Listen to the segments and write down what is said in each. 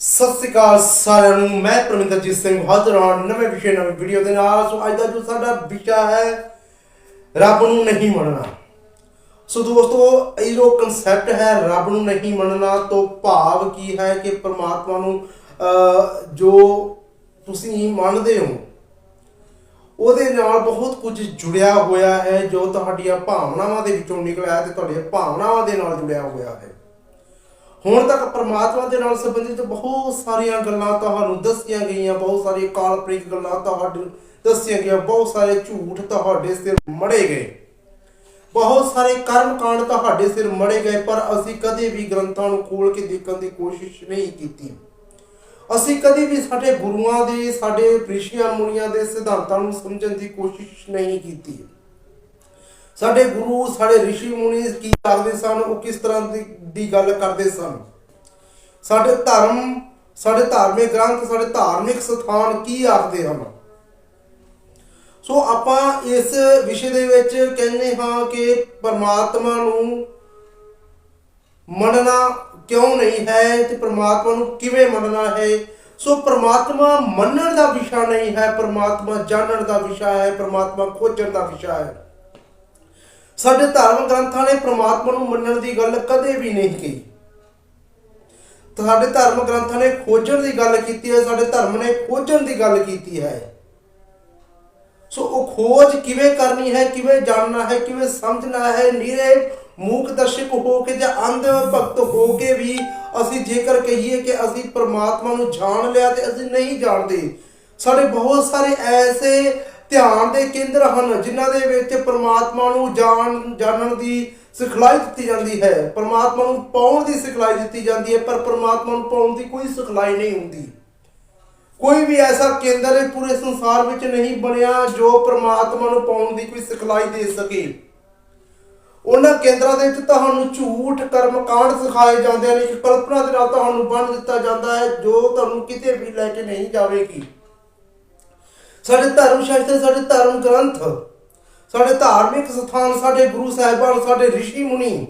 ਸਤਿ ਸ੍ਰੀ ਅਕਾਲ ਸਾਰਿਆਂ ਨੂੰ। ਮੈਂ ਪਰਮਿੰਦਰਜੀਤ ਸਿੰਘ ਹਾਜ਼ਰ ਹਾਂ ਨਵੇਂ ਵਿਸ਼ੇ ਨਵੇਂ ਵੀਡੀਓ ਦੇ ਨਾਲ। ਸੋ ਅੱਜ ਦਾ ਜੋ ਸਾਡਾ ਵਿਸ਼ਾ ਹੈ ਰੱਬ ਨੂੰ ਨਹੀਂ ਮੰਨਣਾ। ਸੋ ਦੋਸਤੋ ਇਹ ਜੋ ਕਨਸੈਪਟ ਹੈ ਰੱਬ ਨੂੰ ਨਹੀਂ ਮੰਨਣਾ ਤੋਂ ਭਾਵ ਕੀ ਹੈ ਕਿ ਪ੍ਰਮਾਤਮਾ ਨੂੰ ਅਹ, ਜੋ ਤੁਸੀਂ ਮੰਨਦੇ ਹੋ ਉਹਦੇ ਨਾਲ ਬਹੁਤ ਕੁਝ ਜੁੜਿਆ ਹੋਇਆ ਹੈ ਜੋ ਤੁਹਾਡੀਆਂ ਭਾਵਨਾਵਾਂ ਦੇ ਵਿੱਚੋਂ ਨਿਕਲਿਆ ਹੈ ਤੇ ਤੁਹਾਡੀਆਂ ਭਾਵਨਾਵਾਂ ਦੇ ਨਾਲ ਜੁੜਿਆ ਹੋਇਆ ਹੈ। ਹੁਣ ਤੱਕ ਪ੍ਰਮਾਤਮਾ ਦੇ ਨਾਲ ਸੰਬੰਧਿਤ ਬਹੁਤ ਸਾਰੀਆਂ ਗੱਲਾਂ ਤੁਹਾਨੂੰ ਦੱਸੀਆਂ ਗਈਆਂ, ਬਹੁਤ ਸਾਰੀਆਂ ਕਾਲਪਨਿਕ ਗੱਲਾਂ ਤੁਹਾਨੂੰ ਦੱਸੀਆਂ ਗਈਆਂ, ਬਹੁਤ ਸਾਰੇ ਝੂਠ ਤੁਹਾਡੇ ਸਿਰ ਮੜੇ ਗਏ। ਬਹੁਤ ਸਾਰੇ ਕਰਮ ਕਾਂਡ ਤੁਹਾਡੇ ਸਿਰ ਮੜੇ ਗਏ, ਪਰ ਅਸੀਂ ਕਦੇ ਵੀ ਗ੍ਰੰਥਾਂ ਨੂੰ ਖੋਲ ਕੇ ਦੇਖਣ ਦੀ ਕੋਸ਼ਿਸ਼ ਨਹੀਂ ਕੀਤੀ। ਅਸੀਂ ਕਦੇ ਵੀ ਸਾਡੇ ਗੁਰੂਆਂ ਦੇ, ਸਾਡੇ ਰਿਸ਼ੀਆਂ ਮੁਨੀਆਂ ਦੇ ਸਿਧਾਂਤਾਂ ਨੂੰ ਸਮਝਣ ਦੀ ਕੋਸ਼ਿਸ਼ ਨਹੀਂ ਕੀਤੀ। ਸਾਡੇ ਗੁਰੂ, ਸਾਡੇ ਰਿਸ਼ੀ ਮੁਨੀ ਕੀ ਕਰਦੇ ਸਨ, ਉਹ ਕਿਸ ਤਰ੍ਹਾਂ ਦੀ ਦੀ ਗੱਲ ਕਰਦੇ ਸਨ? ਸਾਡੇ ਧਰਮ, ਸਾਡੇ ਧਾਰਮਿਕ ਗ੍ਰੰਥ, ਸਾਡੇ ਧਾਰਮਿਕ ਸਥਾਨ ਕੀ ਆਖਦੇ ਹਨ? ਸੋ ਆਪਾਂ ਇਸ ਵਿਸ਼ੇ ਦੇ ਵਿੱਚ ਕਹਿੰਦੇ ਹਾਂ ਕਿ ਪਰਮਾਤਮਾ ਨੂੰ ਮੰਨਣਾ ਕਿਉਂ ਨਹੀਂ ਹੈ ਤੇ ਪਰਮਾਤਮਾ ਨੂੰ ਕਿਵੇਂ ਮੰਨਣਾ ਹੈ? ਸੋ ਪਰਮਾਤਮਾ ਮੰਨਣ ਦਾ ਵਿਸ਼ਾ ਨਹੀਂ ਹੈ, ਪਰਮਾਤਮਾ ਜਾਣਨ ਦਾ ਵਿਸ਼ਾ ਹੈ, ਪਰਮਾਤਮਾ ਖੋਜਣ ਦਾ ਵਿਸ਼ਾ ਹੈ। ਸਾਡੇ ਧਰਮ ਗ੍ਰੰਥਾਂ ਨੇ ਪ੍ਰਮਾਤਮਾ ਨੂੰ ਮੰਨਣ ਦੀ ਗੱਲ ਕਦੇ ਵੀ ਨਹੀਂ ਕਹੀ। ਸਾਡੇ ਧਰਮ ਗ੍ਰੰਥਾਂ ਨੇ ਖੋਜਣ ਦੀ ਗੱਲ ਕੀਤੀ ਹੈ, ਸਾਡੇ ਧਰਮ ਨੇ ਖੋਜਣ ਦੀ ਗੱਲ ਕੀਤੀ ਹੈ। ਸੋ ਉਹ ਖੋਜ ਕਿਵੇਂ ਕਰਨੀ ਹੈ, ਕਿਵੇਂ ਜਾਣਨਾ ਹੈ, ਕਿਵੇਂ ਸਮਝਣਾ ਹੈ, ਨੀਰੇ ਮੂਕ ਦਰਸ਼ਕ ਹੋ ਕੇ ਜਾਂ ਅੰਧ ਭਗਤ ਹੋ ਕੇ ਵੀ ਅਸੀਂ ਜੇਕਰ ਕਹੀਏ ਕਿ ਅਸੀਂ ਪਰਮਾਤਮਾ ਨੂੰ ਜਾਣ ਲਿਆ ਤੇ ਅਸੀਂ ਨਹੀਂ ਜਾਣਦੇ, ਸਾਡੇ ਬਹੁਤ ਸਾਰੇ ਐਸੇ ਧਿਆਨ ਦੇ ਕੇਂਦਰ ਹਨ, ਜਿਨ੍ਹਾਂ ਦੇ ਵਿੱਚ ਪਰਮਾਤਮਾ ਨੂੰ ਜਾਣ, ਜਾਣਨ ਦੀ ਸਿਖਲਾਈ ਦਿੱਤੀ ਜਾਂਦੀ ਹੈ। ਪਰਮਾਤਮਾ ਨੂੰ ਪਾਉਣ ਦੀ ਸਿਖਲਾਈ ਦਿੱਤੀ ਜਾਂਦੀ ਹੈ, ਪਰ ਪਰਮਾਤਮਾ ਨੂੰ ਪਾਉਣ ਦੀ ਕੋਈ ਸਿਖਲਾਈ ਨਹੀਂ ਹੁੰਦੀ। ਕੋਈ ਵੀ ਐਸਾ ਕੇਂਦਰ ਹੈ ਪੂਰੇ ਸੰਸਾਰ ਵਿੱਚ ਨਹੀਂ ਬਣਿਆ ਜੋ ਪਰਮਾਤਮਾ ਨੂੰ ਪਾਉਣ ਦੀ ਕੋਈ ਸਿਖਲਾਈ ਦੇ ਸਕੇ। ਉਹਨਾਂ ਕੇਂਦਰਾਂ ਦੇ ਵਿੱਚ ਤੁਹਾਨੂੰ ਝੂਠ ਕਰਮ ਕਾਂਡ ਸਿਖਾਏ ਜਾਂਦੇ ਨੇ ਕਿ ਕਲਪਨਾ ਦੇ ਨਾਲ ਤੁਹਾਨੂੰ ਬੰਨ ਦਿੱਤਾ ਜਾਂਦਾ ਹੈ, ਜੋ ਤੁਹਾਨੂੰ ਕਿਤੇ ਵੀ ਲੈ ਕੇ ਨਹੀਂ ਜਾਵੇਗੀ। ਸਾਡੇ ਧਰਮ ਸ਼ਾਸਤਰ, ਸਾਡੇ ਧਰਮ ਗ੍ਰੰਥ, ਸਾਡੇ ਧਾਰਮਿਕ ਸਥਾਨ, ਸਾਡੇ ਗੁਰੂ ਸਾਹਿਬਾਨ, ਸਾਡੇ ઋષਿ ਮੁਨੀ,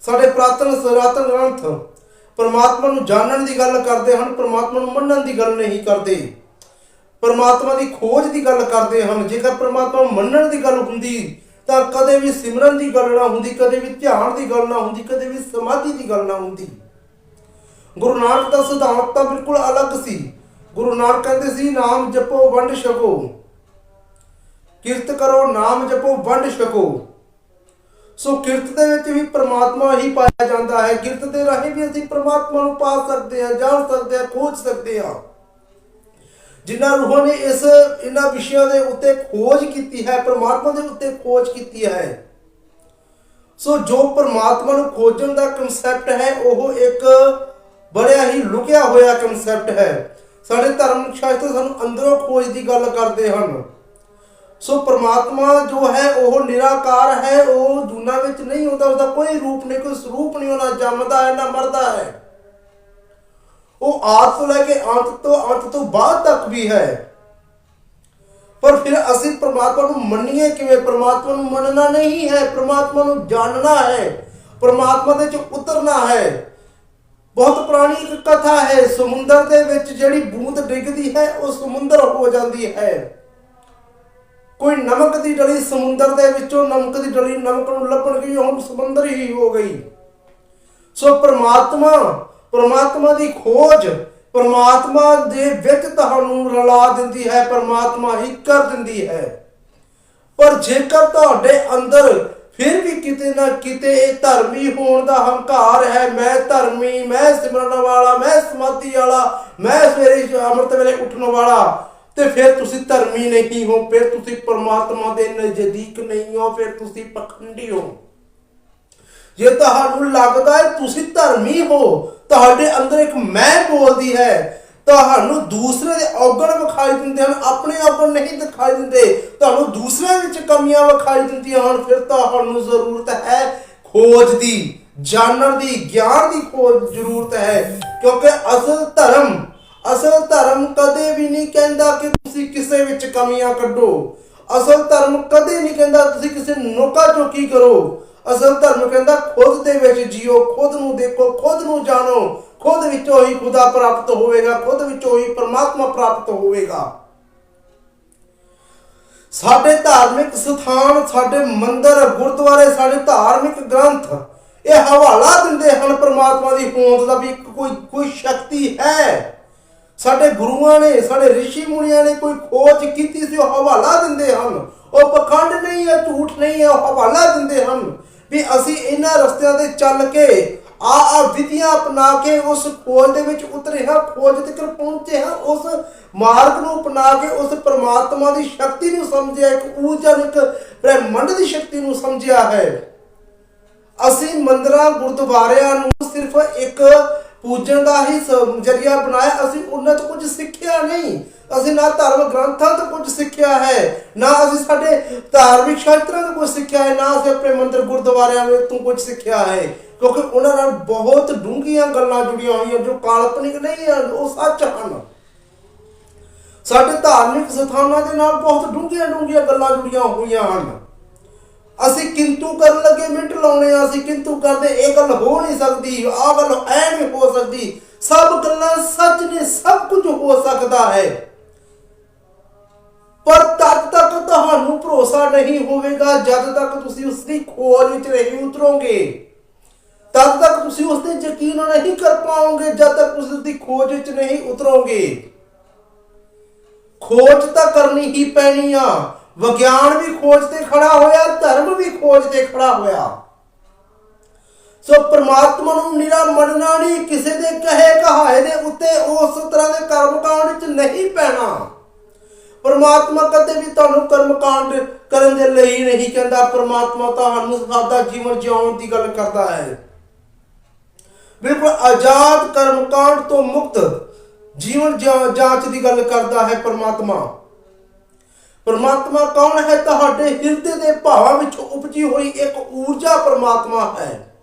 ਸਾਡੇ ਪ੍ਰਾਤਨ ਸਰਾਤਨ ਗ੍ਰੰਥ, ਪਰਮਾਤਮਾ ਨੂੰ ਜਾਣਨ ਦੀ ਗੱਲ ਕਰਦੇ ਹਨ, ਪਰਮਾਤਮਾ ਨੂੰ ਮੰਨਣ ਦੀ ਗੱਲ ਨਹੀਂ ਕਰਦੇ। ਪਰਮਾਤਮਾ ਦੀ ਖੋਜ ਦੀ ਗੱਲ ਕਰਦੇ ਹਨ। ਜੇਕਰ ਪਰਮਾਤਮਾ ਮੰਨਣ ਦੀ ਗੱਲ ਹੁੰਦੀ, ਤਾਂ ਕਦੇ ਵੀ ਸਿਮਰਨ ਦੀ ਗੱਲ ਨਾ ਹੁੰਦੀ, ਕਦੇ ਵੀ ਧਿਆਨ ਦੀ ਗੱਲ ਨਾ ਹੁੰਦੀ, ਕਦੇ ਵੀ ਸਮਾਧੀ ਦੀ ਗੱਲ ਨਾ ਹੁੰਦੀ। ਗੁਰੂ ਨਾਨਕ ਦਾ ਸਿਧਾਂਤ ਤਾਂ ਬਿਲਕੁਲ ਅਲੱਗ ਸੀ। ਗੁਰੂ ਨਾਨਕ ਕਹਿੰਦੇ ਸੀ, ਨਾਮ ਜਪੋ, ਵੰਡ ਛਕੋ। ਕਿਰਤ ਕਰੋ, ਨਾਮ ਜਪੋ, ਵੰਡ ਛਕੋ। ਸੋ ਕਿਰਤ ਦੇ ਵਿੱਚ ਵੀ ਪ੍ਰਮਾਤਮਾ ਹੀ ਪਾਇਆ ਜਾਂਦਾ ਹੈ। ਕਿਰਤ ਦੇ ਰਾਹੀਂ ਵੀ ਅਸੀਂ ਪ੍ਰਮਾਤਮਾ ਨੂੰ ਪਾ ਸਕਦੇ ਹਾਂ, ਜਾਣ ਸਕਦੇ ਹਾਂ, ਖੋਜ ਸਕਦੇ ਹਾਂ। ਜਿਨ੍ਹਾਂ ਰੂਹਾਂ ਨੇ ਇਸ, ਇਹਨਾਂ ਵਿਸ਼ਿਆਂ ਦੇ ਉੱਤੇ ਖੋਜ ਕੀਤੀ ਹੈ, ਪ੍ਰਮਾਤਮਾ ਦੇ ਉੱਤੇ ਖੋਜ ਕੀਤੀ ਹੈ। ਸੋ ਜੋ ਪ੍ਰਮਾਤਮਾ ਨੂੰ ਖੋਜਣ ਦਾ ਕਨਸੈਪਟ ਹੈ, ਉਹ ਇੱਕ ਬੜਿਆ ਹੀ ਲੁਕਿਆ ਹੋਇਆ ਕਨਸੈਪਟ ਹੈ। ਸਾਡੇ ਧਰਮ ਸ਼ਾਸਤਰ ਸਾਨੂੰ ਅੰਦਰੋਂ ਖੋਜ ਦੀ ਗੱਲ ਕਰਦੇ ਹਨ। ਸੋ ਪ੍ਰਮਾਤਮਾ ਜੋ ਹੈ, ਉਹ ਨਿਰਾਕਾਰ ਹੈ, ਉਹ ਦੁਨਾ ਵਿੱਚ ਨਹੀਂ ਹੁੰਦਾ ਉਹਦਾ ਕੋਈ ਰੂਪ ਨਹੀਂ, ਕੋਈ ਸਰੂਪ ਨਹੀਂ ਉਹਨਾਂ ਜੰਮਦਾ ਹੈ ਨਾ ਮਰਦਾ ਹੈ। ਉਹ ਆਦ ਤੋਂ ਲੈ ਕੇ ਅੰਤ ਤੋਂ ਅੰਤ ਤੋਂ ਬਾਅਦ ਤੱਕ ਵੀ ਹੈ। ਪਰ ਫਿਰ ਅਸੀਂ ਪ੍ਰਮਾਤਮਾ ਨੂੰ ਮੰਨੀਏ ਕਿਵੇਂ? ਪ੍ਰਮਾਤਮਾ ਨੂੰ ਮੰਨਣਾ ਨਹੀਂ ਹੈ, ਪ੍ਰਮਾਤਮਾ ਨੂੰ ਜਾਣਨਾ ਹੈ। ਪ੍ਰਮਾਤਮਾ ਦੇ ਚ ਉਤਰਨਾ ਹੈ। ਬਹੁਤ ਪੁਰਾਣੀ ਇੱਕ ਕਥਾ ਹੈ, ਸਮੁੰਦਰ ਦੇ ਵਿੱਚ ਜਿਹੜੀ ਬੂੰਦ ਡਿੱਗਦੀ ਹੈ, ਉਹ ਸਮੁੰਦਰ ਹੋ ਜਾਂਦੀ ਹੈ। ਕੋਈ ਨਮਕ ਦੀ ਡਲੀ ਸਮੁੰਦਰ ਦੇ ਵਿੱਚੋਂ ਨਮਕ ਦੀ ਡਲੀ ਨਮਕ ਨੂੰ ਲੱਭਣ ਗਈ ਹੁਣ ਸਮੁੰਦਰ ਹੀ ਹੋ ਗਈ। ਸੋ ਪ੍ਰਮਾਤਮਾ ਪ੍ਰਮਾਤਮਾ ਦੀ ਖੋਜ, ਪ੍ਰਮਾਤਮਾ ਦੇ ਵਿੱਚ ਤੁਹਾਨੂੰ ਰਲਾ ਦਿੰਦੀ ਹੈ, ਪਰਮਾਤਮਾ ਹੀ ਕਰ ਦਿੰਦੀ ਹੈ। ਪਰ ਜੇਕਰ ਤੁਹਾਡੇ ਅੰਦਰ ਫਿਰ ਵੀ ਕਿਤੇ ਨਾ ਕਿਤੇ ਇਹ ਧਰਮੀ ਹੋਣ ਦਾ ਹੰਕਾਰ ਹੈ। ਮੈਂ ਧਰਮੀ, ਮੈਂ ਸਿਮਰਨ ਵਾਲਾ, ਮੈਂ ਸਮਾਧੀ ਵਾਲਾ, ਮੈਂ ਸਵੇਰੇ ਅੰਮ੍ਰਿਤ ਵੇਲੇ ਉੱਠਣ ਵਾਲਾ। ਤੇ ਫਿਰ ਤੁਸੀਂ ਧਰਮੀ ਨਹੀਂ ਹੋ, ਫਿਰ ਤੁਸੀਂ ਪਰਮਾਤਮਾ ਦੇ ਨਜ਼ਦੀਕ ਨਹੀਂ ਹੋ, ਫਿਰ ਤੁਸੀਂ ਪਖੰਡੀ ਹੋ। ਜੇ ਤੁਹਾਨੂੰ ਲੱਗਦਾ ਹੈ ਤੁਸੀਂ ਧਰਮੀ ਹੋ, ਤੁਹਾਡੇ ਅੰਦਰ ਇੱਕ ਮੈਂ ਬੋਲਦੀ ਹੈ। ਤੁਹਾਨੂੰ ਦੂਸਰੇ ਦੇ ਔਗਣ ਵਿਖਾਈ ਦਿੰਦੇ ਹਨ, ਆਪਣੇ ਔਗਣ ਨਹੀਂ ਦਿਖਾਈ ਦਿੰਦੇ। ਤੁਹਾਨੂੰ ਦੂਸਰਿਆਂ ਵਿੱਚ ਕਮੀਆਂ ਵਿਖਾਈ ਦਿੰਦੀਆਂ ਹਨ, ਫਿਰ ਤੁਹਾਨੂੰ ਜ਼ਰੂਰਤ ਹੈ ਖੋਜ ਦੀ, ਜਾਣਨ ਦੀ, ਗਿਆਨ ਦੀ ਖੋਜ ਜ਼ਰੂਰਤ ਹੈ। ਕਿਉਂਕਿ ਅਸਲ ਧਰਮ ਅਸਲ ਧਰਮ ਕਦੇ ਵੀ ਨਹੀਂ ਕਹਿੰਦਾ ਕਿ ਤੁਸੀਂ ਕਿਸੇ ਵਿੱਚ ਕਮੀਆਂ ਕੱਢੋ। ਅਸਲ ਧਰਮ ਕਦੇ ਨਹੀਂ ਕਹਿੰਦਾ ਤੁਸੀਂ ਕਿਸੇ ਨੋਕਾ ਚੋਕੀ ਕਰੋ। ਅਸਲ ਧਰਮ ਕਹਿੰਦਾ, ਖੁਦ ਦੇ ਵਿੱਚ ਜੀਓ, ਖੁਦ ਨੂੰ ਦੇਖੋ, ਖੁਦ ਨੂੰ ਜਾਣੋ। ਖੁਦ ਵਿੱਚੋਂ ਹੀ ਖੁਦਾ ਪ੍ਰਾਪਤ ਹੋਵੇਗਾ, ਖੁਦ ਵਿੱਚੋਂ ਹੀ ਪਰਮਾਤਮਾ ਪ੍ਰਾਪਤ ਹੋਵੇਗਾ। ਸਾਡੇ ਧਾਰਮਿਕ ਸਥਾਨ, ਸਾਡੇ ਮੰਦਰ, ਗੁਰਦੁਆਰੇ, ਸਾਡੇ ਧਾਰਮਿਕ ਗ੍ਰੰਥ, ਇਹ ਹਵਾਲਾ ਦਿੰਦੇ ਹਨ ਪ੍ਰਮਾਤਮਾ ਦੀ ਹੋਂਦ ਦਾ ਵੀ ਕੋਈ ਕੋਈ ਸ਼ਕਤੀ ਹੈ। ਸਾਡੇ ਗੁਰੂਆਂ ਨੇ, ਸਾਡੇ ਰਿਸ਼ੀ ਮੁਨੀਆਂ ਨੇ ਕੋਈ ਖੋਜ ਕੀਤੀ ਸੀ, ਉਹ ਹਵਾਲਾ ਦਿੰਦੇ ਹਨ। ਉਹ ਪਖੰਡ ਨਹੀਂ ਹੈ, ਝੂਠ ਨਹੀਂ ਹੈ, ਉਹ ਹਵਾਲਾ ਦਿੰਦੇ ਹਨ। ਵੀ ਅਸੀਂ ਇਹਨਾਂ ਰਸਤਿਆਂ ਤੇ ਚੱਲ ਕੇ ਆ ਆ ਵਿਧੀਆਂ ਅਪਣਾ ਕੇ ਉਸ ਖੋਜ ਦੇ ਵਿੱਚ ਉਤਰੇ ਹਾਂ ਖੋਜ ਤੱਕ ਪਹੁੰਚੇ ਹਾਂ ਉਸ ਮਾਰਗ ਨੂੰ ਅਪਣਾ ਕੇ ਉਸ ਪ੍ਰਮਾਤਮਾ ਦੀ ਸ਼ਕਤੀ ਨੂੰ ਸਮਝਿਆ, ਇੱਕ ਊਰਜਾ ਨੂੰ ਇੱਕ ਬ੍ਰਹਿਮੰਡ ਦੀ ਸ਼ਕਤੀ ਨੂੰ ਸਮਝਿਆ ਹੈ। ਅਸੀਂ ਮੰਦਰਾਂ, ਗੁਰਦੁਆਰਿਆਂ ਨੂੰ ਸਿਰਫ ਇੱਕ ਪੂਜਣ ਦਾ ਹੀ ਜ਼ਰੀਆ ਬਣਾਇਆ, ਅਸੀਂ ਉਹਨਾਂ ਤੋਂ ਕੁਝ ਸਿੱਖਿਆ ਨਹੀਂ। ਅਸੀਂ ਨਾ ਧਰਮ ਗ੍ਰੰਥਾਂ ਤੋਂ ਕੁਝ ਸਿੱਖਿਆ ਹੈ, ਨਾ ਅਸੀਂ ਸਾਡੇ ਧਾਰਮਿਕ ਸ਼ਾਸਤਰਾਂ ਤੋਂ ਕੁਝ ਸਿੱਖਿਆ ਹੈ, ਨਾ ਅਸੀਂ ਆਪਣੇ ਮੰਦਰ, ਗੁਰਦੁਆਰਿਆਂ ਵਿੱਚ ਤੋਂ ਕੁਝ ਸਿੱਖਿਆ ਹੈ। ਕਿਉਂਕਿ ਉਹਨਾਂ ਨਾਲ ਬਹੁਤ ਡੂੰਘੀਆਂ ਗੱਲਾਂ ਜੁੜੀਆਂ ਹੋਈਆਂ ਜੋ ਕਾਲਪਨਿਕ ਨਹੀਂ ਹਨ, ਉਹ ਸੱਚ ਹਨ। ਸਾਡੇ ਧਾਰਮਿਕ ਸਥਾਨਾਂ ਦੇ ਨਾਲ ਬਹੁਤ ਡੂੰਘੀਆਂ ਡੂੰਘੀਆਂ ਗੱਲਾਂ ਜੁੜੀਆਂ ਹੋਈਆਂ ਹਨ। ਅਸੀਂ ਕਿੰਤੂ ਕਰਨ ਲੱਗੇ ਮਿੰਟ ਲਾਉਣੇ ਆ, ਅਸੀਂ ਕਿੰਤੂ ਕਰਦੇ, ਇਹ ਗੱਲ ਹੋ ਨਹੀਂ ਸਕਦੀ, ਆਹ ਗੱਲ ਐ ਨਹੀਂ ਹੋ ਸਕਦੀ। ਸਭ ਗੱਲਾਂ ਸੱਚ ਨੇ, ਸਭ ਕੁਝ ਹੋ ਸਕਦਾ ਹੈ। ਪਰ ਤਦ ਤੱਕ ਤੁਹਾਨੂੰ ਭਰੋਸਾ ਨਹੀਂ ਹੋਵੇਗਾ, ਜਦ ਤੱਕ ਤੁਸੀਂ ਉਸ ਦੀ ਖੋਜ ਵਿੱਚ ਨਹੀਂ ਉਤਰੋਗੇ। ਤਦ ਤੱਕ ਤੁਸੀਂ ਉਸ ਤੇ ਯਕੀਨ ਨਹੀਂ ਕਰ ਪਾਓਗੇ, ਜਦ ਤੱਕ ਤੁਸੀਂ ਉਸ ਦੀ ਖੋਜ ਵਿੱਚ ਨਹੀਂ ਉਤਰੋਗੇ। ਖੋਜ ਤਾਂ ਕਰਨੀ ਹੀ ਪੈਣੀ ਆ। ਵਿਗਿਆਨ ਵੀ ਖੋਜ ਤੇ ਖੜਾ ਹੋਇਆ, ਧਰਮ ਵੀ ਖੋਜ ਤੇ ਖੜਾ ਹੋਇਆ। ਸੋ ਪ੍ਰਮਾਤਮਾ ਨੂੰ ਨਿਰਾ ਮੰਨਣਾ ਨਹੀਂ, ਕਿਸੇ ਦੇ ਕਹੇ ਕਹਾਏ ਦੇ ਉੱਤੇ ਉਸ ਤਰ੍ਹਾਂ ਦੇ ਕਰਮ ਕਾਂਡ ਵਿੱਚ ਨਹੀਂ ਪੈਣਾ। ਪਰਮਾਤਮਾ ਕਦੇ ਵੀ ਤੁਹਾਨੂੰ ਕਰਮ ਕਾਂਡ ਕਰਨ ਦੇ ਲਈ ਨਹੀਂ ਕਹਿੰਦਾ। ਪਰਮਾਤਮਾ ਤੁਹਾਨੂੰ ਸਾਦਾ ਜੀਵਨ ਜਿਉਣ ਦੀ ਗੱਲ ਕਰਦਾ ਹੈ। ਬਿਲਕੁਲ ਆਜ਼ਾਦ ਕਰਮ ਕਾਂਡ ਤੋਂ ਮੁਕਤ ਜੀਵਨ ਜਾਂਚ ਦੀ ਗੱਲ ਕਰਦਾ ਹੈ ਪਰਮਾਤਮਾ। ਪਰਮਾਤਮਾ ਕੌਣ ਹੈ? ਤੁਹਾਡੇ ਹਿਰਦੇ ਦੇ ਭਾਵਾਂ ਵਿੱਚ ਉਪਜੀ ਹੋਈ ਇੱਕ ਊਰਜਾ ਪਰਮਾਤਮਾ ਹੈ,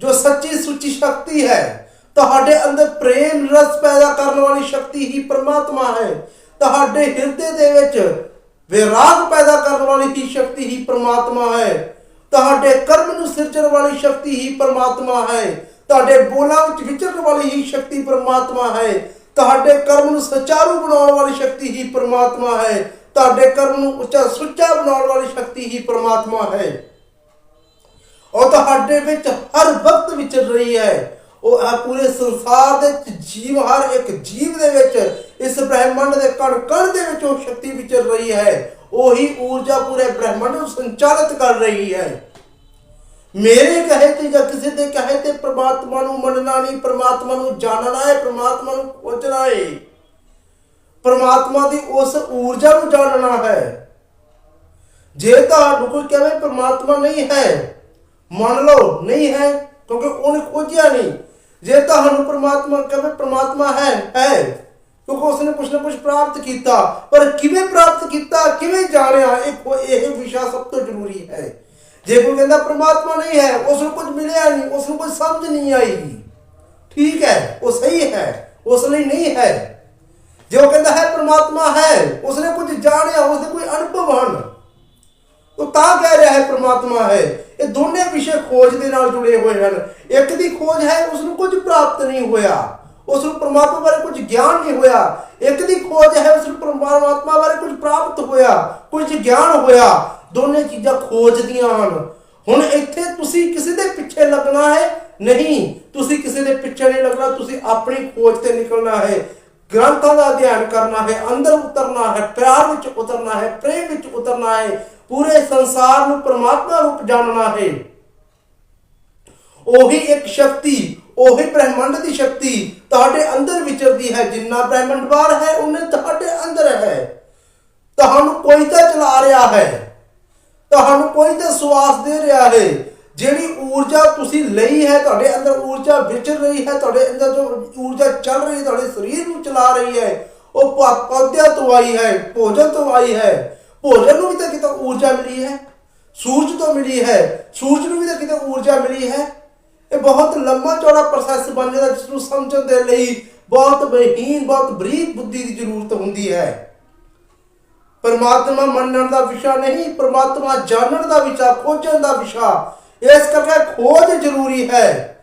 ਜੋ ਸੱਚੀ ਸੁੱਚੀ ਸ਼ਕਤੀ ਹੈ। ਤੁਹਾਡੇ ਅੰਦਰ ਪ੍ਰੇਮ ਰਸ ਪੈਦਾ ਕਰਨ ਵਾਲੀ ਸ਼ਕਤੀ ਹੀ ਪਰਮਾਤਮਾ ਹੈ। ਤੁਹਾਡੇ ਹਿਰਦੇ ਦੇ ਵਿੱਚ ਵਿਰਾਗ ਪੈਦਾ ਕਰਨ ਵਾਲੀ ਹੀ ਸ਼ਕਤੀ ਹੀ ਪਰਮਾਤਮਾ ਹੈ। ਤੁਹਾਡੇ ਕਰਮ ਨੂੰ ਸਿਰਜਣ ਵਾਲੀ ਸ਼ਕਤੀ ਹੀ ਪਰਮਾਤਮਾ ਹੈ। ਤੁਹਾਡੇ ਬੋਲਾਂ ਵਿੱਚ ਵਿਚਰਨ ਵਾਲੀ ਹੀ ਸ਼ਕਤੀ ਪਰਮਾਤਮਾ ਹੈ। ਤੁਹਾਡੇ ਕਰਮ ਨੂੰ ਸੁਚਾਰੂ ਬਣਾਉਣ ਵਾਲੀ ਸ਼ਕਤੀ ਹੀ ਪਰਮਾਤਮਾ ਹੈ। ਤੁਹਾਡੇ ਕਰਮ ਨੂੰ ਉੱਚਾ ਸੁੱਚਾ ਬਣਾਉਣ ਵਾਲੀ ਸ਼ਕਤੀ ਹੀ ਪਰਮਾਤਮਾ ਹੈ। ਉਹ ਤੁਹਾਡੇ ਵਿੱਚ ਹਰ ਵਕਤ ਵਿਚਰ ਰਹੀ ਹੈ। ਉਹ ਆ ਪੂਰੇ ਸੰਸਾਰ ਦੇ ਵਿੱਚ ਜੀਵ, ਹਰ ਇੱਕ ਜੀਵ ਦੇ ਵਿੱਚ, ਇਸ ਬ੍ਰਹਿਮੰਡ ਦੇ ਕਣ ਕਣ ਦੇ ਵਿੱਚ ਉਹ ਸ਼ਕਤੀ ਵਿਚਰ ਰਹੀ ਹੈ। ਉਹੀ ਊਰਜਾ ਪੂਰੇ ਬ੍ਰਹਿਮੰਡ ਨੂੰ ਸੰਚਾਲਿਤ ਕਰ ਰਹੀ ਹੈ। ਮੇਰੇ ਕਹੇ ਤੇ ਜਾਂ ਕਿਸੇ ਦੇ ਕਹੇ ਤੇ ਪ੍ਰਮਾਤਮਾ ਨੂੰ ਮੰਨਣਾ ਨਹੀਂ, ਪ੍ਰਮਾਤਮਾ ਨੂੰ ਜਾਣਨਾ ਹੈ, ਪ੍ਰਮਾਤਮਾ ਨੂੰ ਖੋਜਣਾ ਹੈ। ਪ੍ਰਮਾਤਮਾ ਦੀ ਉਸ ਊਰਜਾ ਨੂੰ ਜਾਣਨਾ ਹੈ। ਜੇ ਤੁਹਾਨੂੰ ਕੋਈ ਕਹੇ ਪ੍ਰਮਾਤਮਾ ਨਹੀਂ ਹੈ, ਮੰਨ ਲਓ ਨਹੀਂ ਹੈ, ਕਿਉਂਕਿ ਉਹਨੇ ਖੋਜਿਆ ਨਹੀਂ। ਜੇ ਤੁਹਾਨੂੰ ਪ੍ਰਮਾਤਮਾ ਕਹੇ ਪ੍ਰਮਾਤਮਾ ਹੈ ਹੈ, ਕਿਉਂਕਿ ਉਸਨੇ ਕੁਛ ਨਾ ਕੁਛ ਪ੍ਰਾਪਤ ਕੀਤਾ। ਪਰ ਕਿਵੇਂ ਪ੍ਰਾਪਤ ਕੀਤਾ, ਕਿਵੇਂ ਜਾਣਿਆ, ਇਹ ਇਹ ਵਿਸ਼ਾ ਸਭ ਤੋਂ ਜ਼ਰੂਰੀ ਹੈ। ਜੇ ਕੋਈ ਕਹਿੰਦਾ ਪ੍ਰਮਾਤਮਾ ਨਹੀਂ ਹੈ ਉਸ ਨੂੰ ਕੁਝ ਮਿਲਿਆ ਨਹੀਂ ਉਸ ਨੂੰ ਕੋਈ ਸਮਝ ਨਹੀਂ ਆਏਗੀ ਠੀਕ ਹੈ, ਉਹ ਸਹੀ ਹੈ, ਉਸ ਲਈ ਨਹੀਂ ਹੈ। ਜੇ ਉਹ ਕਹਿੰਦਾ ਹੈ ਪ੍ਰਮਾਤਮਾ ਹੈ, ਉਸਨੇ ਕੁਝ ਜਾਣਿਆ, ਉਸਦੇ ਕੋਈ ਅਨੁਭਵ ਹਨ। ਉਹ ਤਾਂ ਕਹਿ ਰਿਹਾ ਹੈ ਪ੍ਰਮਾਤਮਾ ਹੈ। ਇਹ ਦੋਨੇ ਵਿਸ਼ੇ ਖੋਜ ਦੇ ਨਾਲ ਜੁੜੇ ਹੋਏ ਹਨ। ਇੱਕ ਦੀ ਖੋਜ ਹੈ ਉਸ ਨੂੰ ਕੁਝ ਪ੍ਰਾਪਤ ਨਹੀਂ ਹੋਇਆ। ਉਸ ਨੂੰ ਪ੍ਰਮਾਤਮਾ ਬਾਰੇ ਕੁਝ ਗਿਆਨ ਨਹੀਂ ਹੋਇਆ। ਇੱਕ ਦੀ ਖੋਜ ਹੈ, ਉਸ ਨੂੰ ਪਰਮਾਤਮਾ ਬਾਰੇ ਕੁਝ ਪ੍ਰਾਪਤ ਹੋਇਆ, ਕੁਝ ਗਿਆਨ ਹੋਇਆ। ਦੋਨੇ ਚੀਜ਼ਾਂ ਖੋਜ ਦੀਆਂ ਹਨ। ਹੁਣ ਇੱਥੇ ਤੁਸੀਂ ਕਿਸੇ ਦੇ ਪਿੱਛੇ ਲੱਗਣਾ ਹੈ? ਨਹੀਂ। ਤੁਸੀਂ ਕਿਸੇ ਦੇ ਪਿੱਛੇ ਨਹੀਂ ਲੱਗਣਾ, ਤੁਸੀਂ ਆਪਣੀ ਖੋਜ ਤੇ ਨਿਕਲਣਾ ਹੈ। ਗ੍ਰੰਥਾਂ ਦਾ ਅਧਿਐਨ ਕਰਨਾ ਹੈ, ਅੰਦਰ ਉਤਰਨਾ ਹੈ, ਪਿਆਰ ਵਿੱਚ ਉਤਰਨਾ ਹੈ, ਪ੍ਰੇਮ ਵਿੱਚ ਉਤਰਨਾ ਹੈ, ਪੂਰੇ ਸੰਸਾਰ ਨੂੰ ਪਰਮਾਤਮਾ ਰੂਪ ਜਾਣਨਾ ਹੈ। ਉਹੀ ਇੱਕ ਸ਼ਕਤੀ ਉਹੀ ਬ੍ਰਹਿਮੰਡ ਦੀ ਸ਼ਕਤੀ ਤੁਹਾਡੇ ਅੰਦਰ ਵਿਚਰਦੀ ਹੈ, ਜਿੰਨਾ ਬ੍ਰਹਿਮੰਡ ਬਾਹਰ ਹੈ, ਉਹਨੇ ਤੁਹਾਡੇ ਅੰਦਰ ਹੈ। ਤੁਹਾਨੂੰ ਕੋਈ ਤਾਂ ਚਲਾ ਰਿਹਾ ਹੈ, ਤੁਹਾਨੂੰ ਕੋਈ ਤਾਂ ਸਵਾਸ ਦੇ ਰਿਹਾ ਹੈ, ਜਿਹੜੀ ਊਰਜਾ ਤੁਸੀਂ ਲਈ ਹੈ ਤੁਹਾਡੇ ਅੰਦਰ ਊਰਜਾ ਵਿਚਰ ਰਹੀ ਹੈ, ਤੁਹਾਡੇ ਅੰਦਰ ਜੋ ਊਰਜਾ ਚੱਲ ਰਹੀ ਹੈ, ਤੁਹਾਡੇ ਸਰੀਰ ਨੂੰ ਚਲਾ ਰਹੀ ਹੈ, ਉਹ ਪੌਦਿਆਂ ਤੋਂ ਆਈ ਹੈ, ਭੋਜਨ ਤੋਂ ਆਈ ਹੈ, ਭੋਜਨ ਨੂੰ ਵੀ ਤਾਂ ਕਿਤੇ ਊਰਜਾ ਮਿਲੀ ਹੈ, ਸੂਰਜ ਤੋਂ ਮਿਲੀ ਹੈ, ਸੂਰਜ ਨੂੰ ਵੀ ਤਾਂ ਕਿਤੇ ਊਰਜਾ ਮਿਲੀ ਹੈ। ਇਹ ਬਹੁਤ ਲੰਮਾ ਚੌੜਾ ਪ੍ਰੋਸੈਸ ਬਣ ਜਾਂਦਾ ਜਿਸ ਨੂੰ ਸਮਝਣ ਦੇ ਲਈ ਬਹੁਤ ਬਹੀਨ, ਬਹੁਤ ਬਰੀਕ ਬੁੱਧੀ ਦੀ ਜ਼ਰੂਰਤ ਹੁੰਦੀ ਹੈ। ਪਰਮਾਤਮਾ ਮੰਨਣ ਦਾ ਵਿਸ਼ਾ ਨਹੀਂ, ਪਰਮਾਤਮਾ ਜਾਣਨ ਦਾ ਵਿਸ਼ਾ, ਖੋਜਣ ਦਾ ਵਿਸ਼ਾ, ਇਸ ਕਰਕੇ ਖੋਜ ਜ਼ਰੂਰੀ ਹੈ।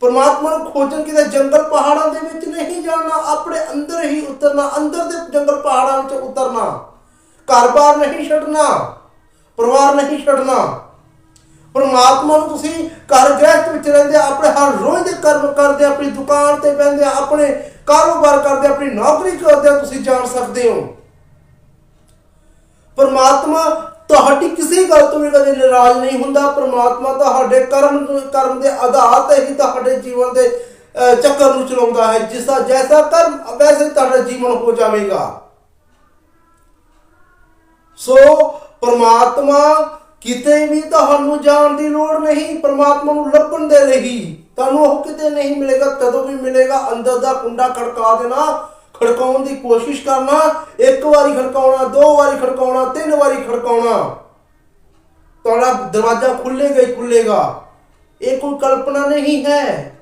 ਪਰਮਾਤਮਾ ਨੂੰ ਖੋਜਣ ਕਿਤੇ ਜੰਗਲ ਪਹਾੜਾਂ ਦੇ ਵਿੱਚ ਨਹੀਂ ਜਾਣਾ, ਆਪਣੇ ਅੰਦਰ ਹੀ ਉਤਰਨਾ, ਅੰਦਰ ਦੇ ਜੰਗਲ ਪਹਾੜਾਂ ਵਿੱਚ ਉਤਰਨਾ। ਘਰ-ਬਾਰ ਨਹੀਂ ਛੱਡਣਾ, ਪਰਿਵਾਰ ਨਹੀਂ ਛੱਡਣਾ। ਪਰਮਾਤਮਾ ਨੂੰ ਤੁਸੀਂ ਘਰ ਗ੍ਰਹਿਤ ਵਿੱਚ ਰਹਿੰਦੇ ਆਪਣੇ ਹਰ ਰੋਜ਼ ਦੇ ਕਰਮ ਕਰਦੇ ਆਪਣੀ ਦੁਕਾਨ ਤੇ ਬਹਿੰਦੇ ਆਪਣੇ ਕਾਰੋਬਾਰ ਕਰਦੇ ਆਪਣੀ ਨੌਕਰੀ ਕਰਦੇ ਤੁਸੀਂ ਜਾਣ ਸਕਦੇ ਹੋ। ਪਰਮਾਤਮਾ ਤੁਹਾਡੀ ਕਿਸੇ ਗੱਲ ਤੋਂ ਵੀ ਕਦੇ ਨਾਰਾਜ਼ ਨਹੀਂ ਹੁੰਦਾ। ਪਰਮਾਤਮਾ ਤੁਹਾਡੇ ਕਰਮ ਕਰਮ ਦੇ ਆਧਾਰ ਤੇ ਹੀ ਤੁਹਾਡੇ ਜੀਵਨ ਦੇ ਅਹ, ਚੱਕਰ ਨੂੰ ਚਲਾਉਂਦਾ ਹੈ ਜਿਸ ਦਾ ਜੈਸਾ ਕਰਮ ਵੈਸੇ ਤੁਹਾਡਾ ਜੀਵਨ ਹੋ ਜਾਵੇਗਾ। ਸੋ ਪਰਮਾਤਮਾ ਕਿਤੇ ਵੀ ਤੁਹਾਨੂੰ ਜਾਣ ਦੀ ਲੋੜ ਨਹੀਂ, ਪਰਮਾਤਮਾ ਨੂੰ ਲੱਭਣ ਦੇ ਲਈ। ਤੁਹਾਨੂੰ ਉਹ ਕਿਤੇ ਨਹੀਂ ਮਿਲੇਗਾ, ਤਦੋਂ ਵੀ ਮਿਲੇਗਾ। ਅੰਦਰ ਦਾ ਕੁੰਡਾ ਖੜਕਾ ਦੇਣਾ, ਖੜਕਾਉਣ ਦੀ ਕੋਸ਼ਿਸ਼ ਕਰਨਾ, ਇੱਕ ਵਾਰੀ ਖੜਕਾਉਣਾ, ਦੋ ਵਾਰੀ ਖੜਕਾਉਣਾ, ਤਿੰਨ ਵਾਰੀ ਖੜਕਾਉਣਾ। ਤੁਹਾਡਾ ਦਰਵਾਜ਼ਾ ਖੁੱਲੇਗਾ ਹੀ ਖੁੱਲੇਗਾ। ਇਹ ਕੋਈ ਕਲਪਨਾ ਨਹੀਂ ਹੈ।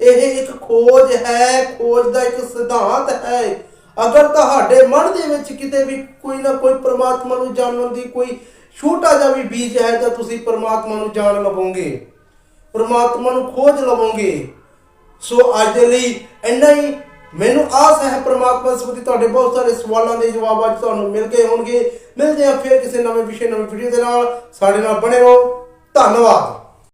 ਇਹ ਇੱਕ ਖੋਜ ਹੈ, ਖੋਜ ਦਾ ਇੱਕ ਸਿਧਾਂਤ ਹੈ। ਅਗਰ ਤੁਹਾਡੇ ਮਨ ਦੇ ਵਿੱਚ ਕਿਤੇ ਵੀ ਕੋਈ ਨਾ ਕੋਈ ਪ੍ਰਮਾਤਮਾ ਨੂੰ ਜਾਣਨ ਦੀ ਕੋਈ ਛੋਟਾ ਜਿਹਾ ਵੀ ਬੀਜ ਹੈ ਤਾਂ ਤੁਸੀਂ ਪਰਮਾਤਮਾ ਨੂੰ ਜਾਣ ਲਵੋਗੇ, ਪਰਮਾਤਮਾ ਨੂੰ ਖੋਜ ਲਵੋਗੇ, ਸੋ ਅੱਜ ਦੇ ਲਈ ਇੰਨਾ ਹੀ। ਮੈਨੂੰ ਆਸ ਹੈ ਪਰਮਾਤਮਾ ਸੰਬੰਧੀ ਤੁਹਾਡੇ ਬਹੁਤ ਸਾਰੇ ਸਵਾਲਾਂ ਦੇ ਜਵਾਬ ਅੱਜ ਤੁਹਾਨੂੰ ਮਿਲ ਗਏ ਹੋਣਗੇ। ਮਿਲਦੇ ਹਾਂ ਫਿਰ ਕਿਸੇ ਨਵੇਂ ਵਿਸ਼ੇ, ਨਵੇਂ ਵੀਡੀਓ ਦੇ ਨਾਲ। ਸਾਡੇ ਨਾਲ ਬਣੇ ਰਹੋ। ਧੰਨਵਾਦ।